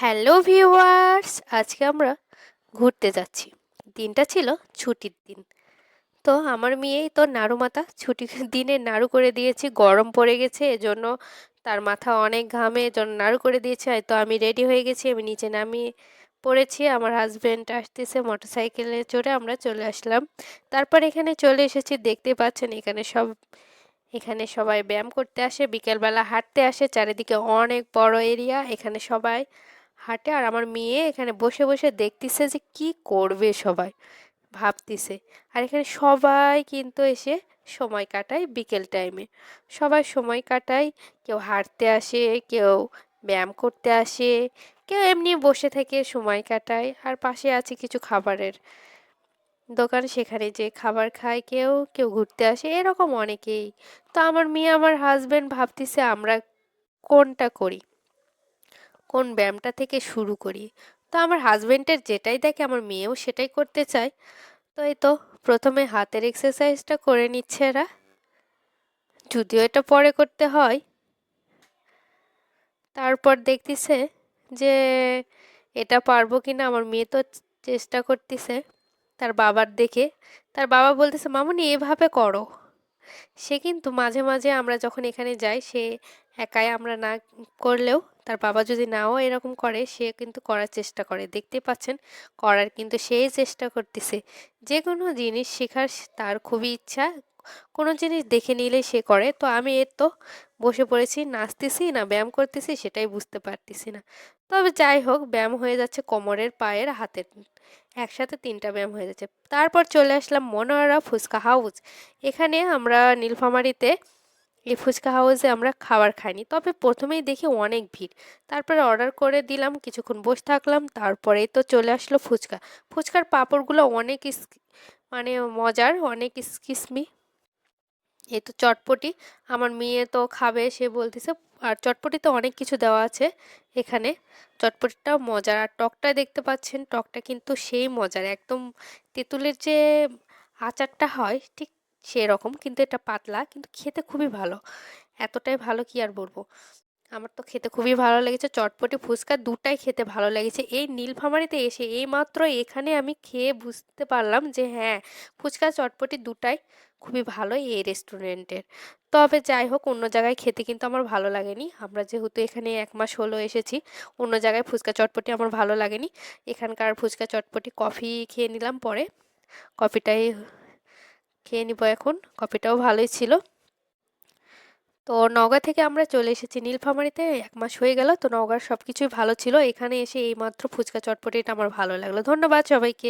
Hello viewers, আজকে আমরা ঘুরতে যাচ্ছি। দিনটা ছিল ছুটির দিন। তো আমার মেয়েই তো নাড়ু মাথা ছুটির দিনে নাড়ু করে দিয়েছি, গরম পড়ে গেছে, এজন্য তার মাথা অনেক ঘামে, এজন্য নাড়ু করে দিয়েছে তো আমি রেডি হয়ে গেছি, আমি নিচে নামিয়ে পড়েছি, আমার হাজব্যান্ড আসতেছে মোটরসাইকেলে চড়ে আমরা চলে আসলাম। তারপর এখানে চলে এসেছি, দেখতে পাচ্ছেন এখানে সব, এখানে সবাই ব্যায়াম করতে আসে, বিকেলবেলা হাঁটতে আসে, চারিদিকে অনেক বড় এরিয়া এখানে সবাই হাঁটে আর আমার মেয়ে এখানে বসে বসে দেখতেছে যে কি করবে সবাই। ভাবতেছে। আর এখানে সবাই কিন্তু এসে সময় কাটায় বিকেল টাইমে সবাই সময় কাটায়, কেউ হাঁটতে আসে, কেউ ব্যায়াম করতে আসে, কেউ এমনি বসে থেকে সময় কাটায় আর পাশে আছে কিছু খাবারের দোকান, সেখানে যে খাবার খায় কেউ কেউ ঘুরতে আসে, এরকম অনেকেই। তো আমার মেয়ে, আমার হাজব্যান্ড ভাবতেছে আমরা কোনটা করি? কোন ব্যায়ামটা থেকে শুরু করি? তো আমার হাজবেন্ডের যেটাই দেখে আমার মেয়েও সেটাই করতে চায়। তো এই তো প্রথমে হাতের এক্সারসাইজটা করে নিচ্ছে এরা। যদিও এটা পরে করতে হয়। তারপর দেখতেছে যে এটা পারব কি না আমার মেয়ে তো চেষ্টা করতেছে। তার বাবার দেখে। তার বাবা বলতেছে, মামুনি, এভাবে করো। সে কিন্তু মাঝে মাঝে আমরা যখন এখানে যাই, সে একাই আমরা না করলেও, তার বাবা যদি নাও এরকম করে, সে কিন্তু করার চেষ্টা করে। দেখতে পাচ্ছেন, করার কিন্তু সেই চেষ্টা করতেছে। যে কোনো জিনিস শেখার তার খুবই ইচ্ছা কোনো জিনিস দেখে নিলেই সে করে। তো আমি এর তো বসে পড়েছি, নাচতেছি না, ব্যায়াম করতেছি সেটাই বুঝতে পারতেছি না। তবে যাই হোক, ব্যায়াম হয়ে যাচ্ছে কোমরের পায়ের হাতের, একসাথে তিনটা ব্যায়াম হয়ে যাচ্ছে। তারপর চলে আসলাম মনোয়ারা ফুচকা হাউস। এখানে আমরা নীলফামারিতে এই ফুচকা হাউসে আমরা খাবার খাইনি। তবে প্রথমেই দেখি অনেক ভিড়। তারপরে অর্ডার করে দিলাম, কিছুক্ষণ বসে থাকলাম, তারপরেই তো চলে আসলো ফুচকা। ফুচকার পাঁপড়গুলো অনেক মানে মজার, অনেক কিসমি। এই তো চটপটি। আমার মেয়ে তো খাবে, সে বলতেছে, আর চটপটিতে অনেক কিছু দেওয়া আছে এখানে। চটপটিটাও মজার। আর টকটা দেখতে পাচ্ছেন, টকটা কিন্তু সেই মজার। একদম তেঁতুলের যে আচারটা হয়, ঠিক সেরকম, কিন্তু এটা পাতলা, কিন্তু খেতে খুবই ভালো। এতটাই ভালো কি আর বলব? আমার তো খেতে খুবই ভালো লেগেছে। চটপটি, ফুচকা দুটাই খেতে ভালো লেগেছে। এই নীলফামারিতে এসে এই মাত্র এখানে আমি খেয়ে বুঝতে পারলাম যে হ্যাঁ ফুচকা, চটপটি দুটাই খুবই ভালো এই রেস্টুরেন্টের। তবে যাই হোক, অন্য জায়গায় খেতে কিন্তু আমার ভালো লাগেনি। আমরা যেহেতু এখানে এক মাস হলো এসেছি, অন্য জায়গায় ফুচকা, চটপটি আমার ভালো লাগেনি। এখানকার ফুচকা, চটপটি কফি খেয়ে নিলাম পরে। কফিটাই খেয়ে নিব এখন। কফিটাও ভালোই ছিল। তো নওগাঁ থেকে আমরা চলে এসেছি নীলফামারিতে, এক মাস হয়ে গেল। তো নওগাঁর সব কিছুই ভালো ছিল। এখানে এসে এইমাত্র ফুচকা চটপটিটা আমার ভালো লাগল। ধন্যবাদ সবাইকে।